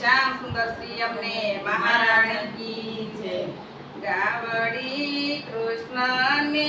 શ્યામ સુંદર શ્રી અમને મહારાણી કી છે. ગાવડી કૃષ્ણને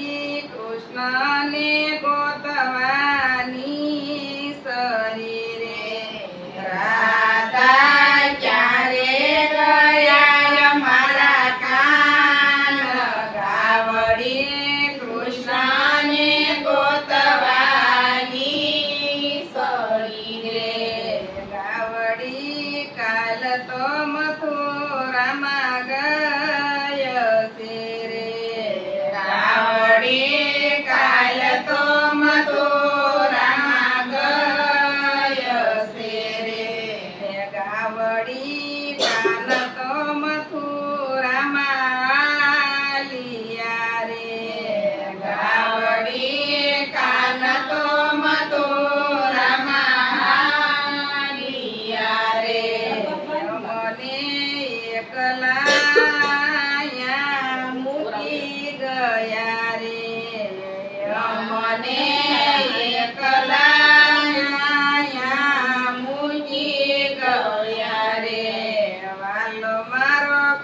શ્રી કૃષ્ણને ગોતવાની શરીરે રાધા ક્યારે ગયા મારા કાન ગાવડી કૃષ્ણને ગોતવાની શરીરે ગાવડી કાલ તો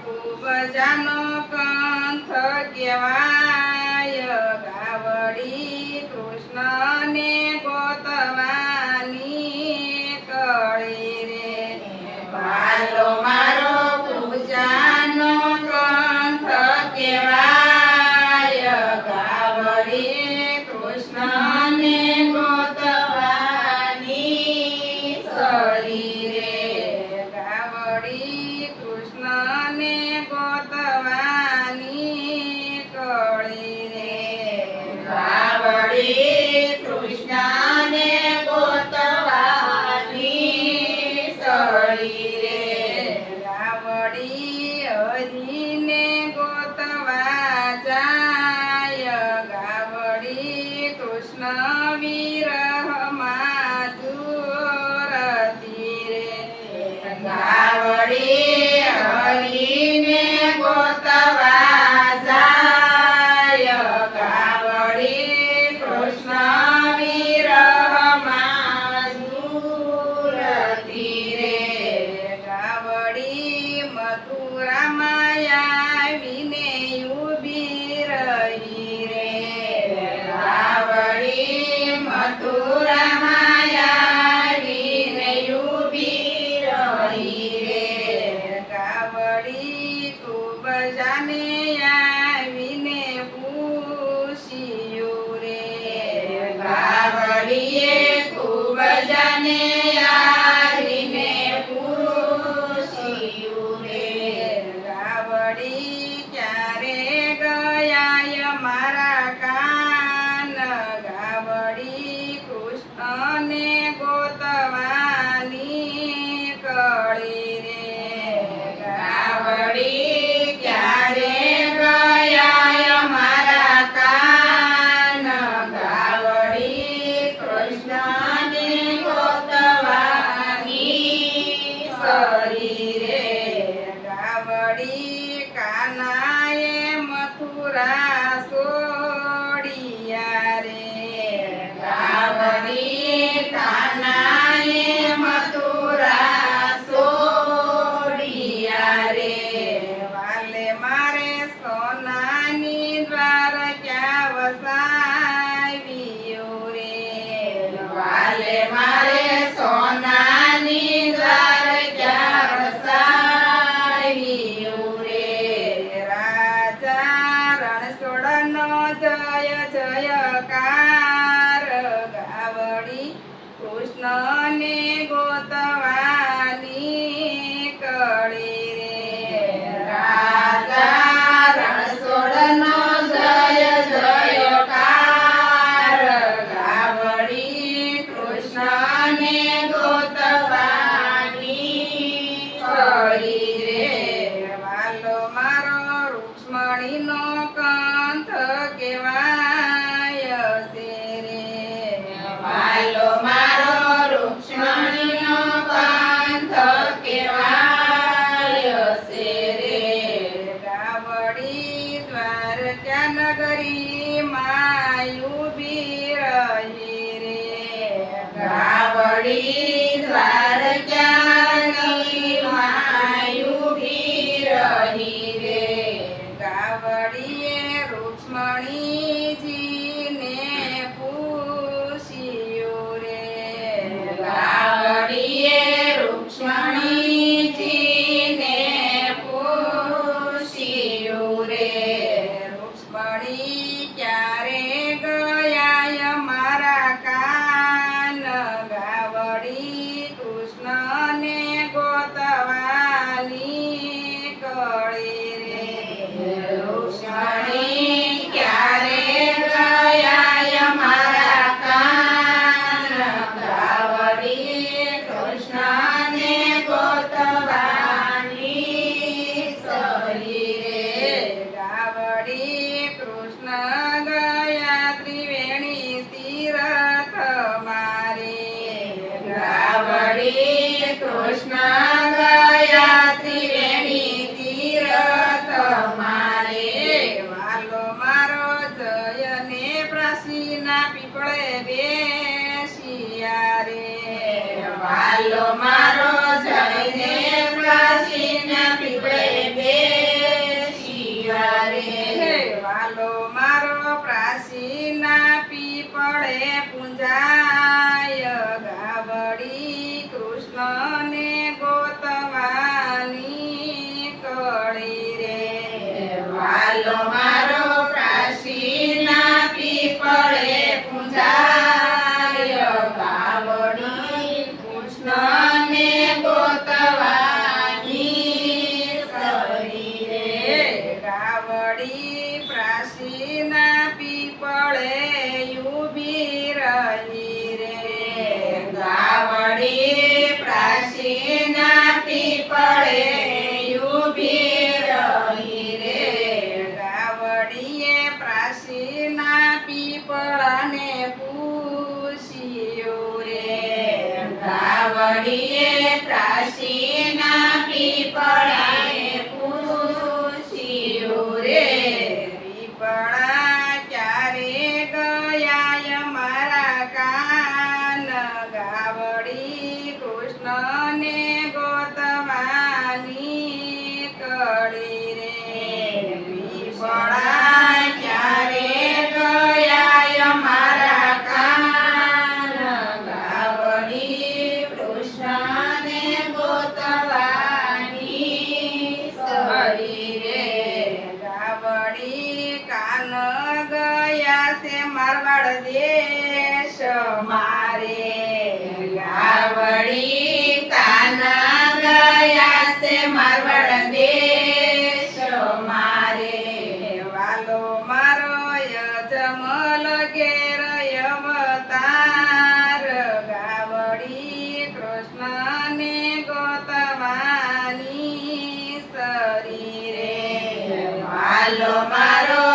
પૂર્વજાનો કંથ કહેવાય ગાવડી કૃષ્ણને ગોતવાની કળે રે. ભાલો Yeah. Amen. ક્યાં નગરી માયુબી રહી. રે ગાવડી દ્વાર Krishna. ಡಿಯೇ ಪ್ರಾಶಿ વસે મારવાડ દેશો મારે વાલો મારો યજમલ ઘેર યવતાર ગાવડી કૃષ્ણને ગોતવાની શરીરે. વાલો મારો